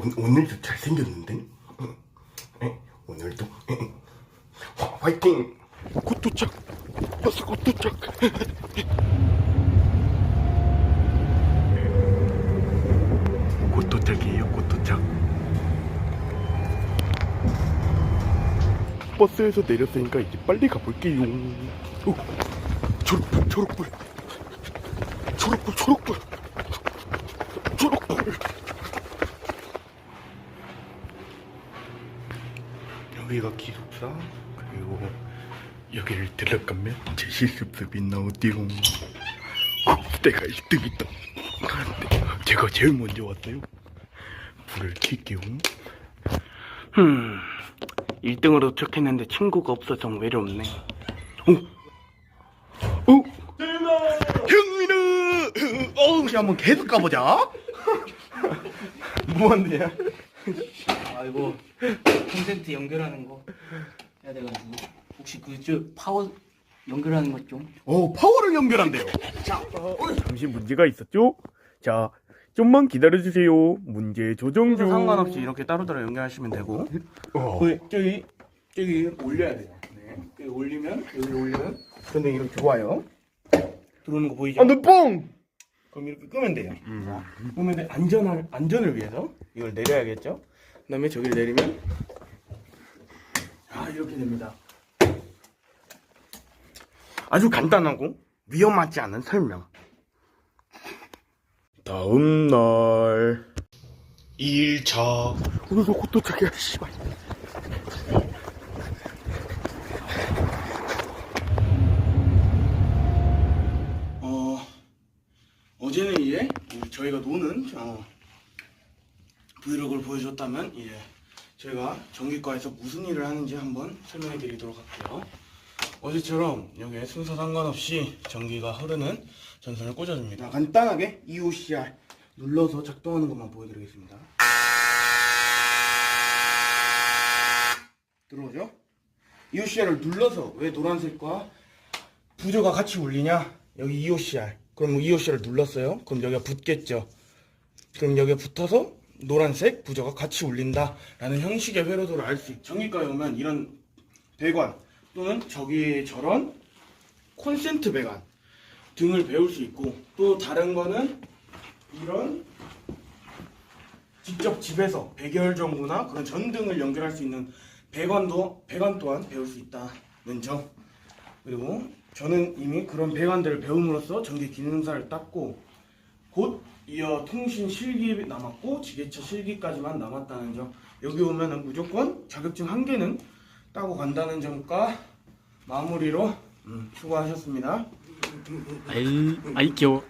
오, 오늘도 잘생겼는데? 오늘도 화이팅! 곧 도착! 벌써 곧 도착! 곧 도착이에요, 곧 도착. 버스에서 내렸으니까 이제 빨리 가볼게요. 오, 초록불. 초록불, 초록불. 초록불. 여기가 기숙사 그리고 여기를 들어가면 제 실습습이 나오디용 내가 1등이다 그런데 제가 제일 먼저 왔어요 불을 켤게요 흠 1등으로 도착했는데 친구가 없어서 외롭네 오! 오! 형민아! 어우 한번 계속 가보자 뭐한대야? 아이고 콘센트 연결하는 거 해야 돼가지고 혹시 그저 파워 연결하는 것 좀 오, 파워를 연결한대요. 자, 어, 잠시 문제가 있었죠? 자, 좀만 기다려주세요. 문제 조정 중. 상관없이 이렇게 따로따로 연결하시면 되고 어. 그 저기 저기 올려야 돼요. 네. 그 올리면 여기 올리면 근데 이렇게 좋아요. 들어오는 거 보이죠? 아, 너 뻥! 그럼 이렇게 끄면 돼요. 자, 끄면 돼. 안전을 안전을 위해서 이걸 내려야겠죠. 그 다음에 저기를 내리면 아 이렇게 됩니다. 아주 간단하고 위험하지 않은 설명. 다음 날. 1차 오늘도 곧 도착해, 씨발. 어, 어제는 이제 저희가 노는 어, 브이로그를 보여줬다면 이제 저희가 전기과에서 무슨 일을 하는지 한번 설명해 드리도록 할게요. 어제처럼 여기에 순서 상관없이 전기가 흐르는 전선을 꽂아줍니다. 간단하게 EOCR 눌러서 작동하는 것만 보여드리겠습니다. 들어오죠? EOCR을 눌러서 왜 노란색과 부조가 같이 울리냐? 여기 EOCR. 그럼 뭐 EOCR을 눌렀어요? 그럼 여기가 붙겠죠? 그럼 여기에 붙어서 노란색 부조가 같이 울린다라는 형식의 회로도를 알 수 있죠. 전기과에 오면 이런 배관 또는 저기 저런 콘센트 배관 등을 배울 수 있고 또 다른 거는 이런 직접 집에서 백열 전구나 그런 전등을 연결할 수 있는 배관도 배관 또한 배울 수 있다는 점 그리고 저는 이미 그런 배관들을 배움으로써 전기 기능사를 땄고 곧 이어 통신 실기 남았고 지게차 실기까지만 남았다는 점. 여기 오면은 무조건 자격증 한 개는 따고 간다는 점과 마무리로 음, 수고하셨습니다. 아이 아이 귀여워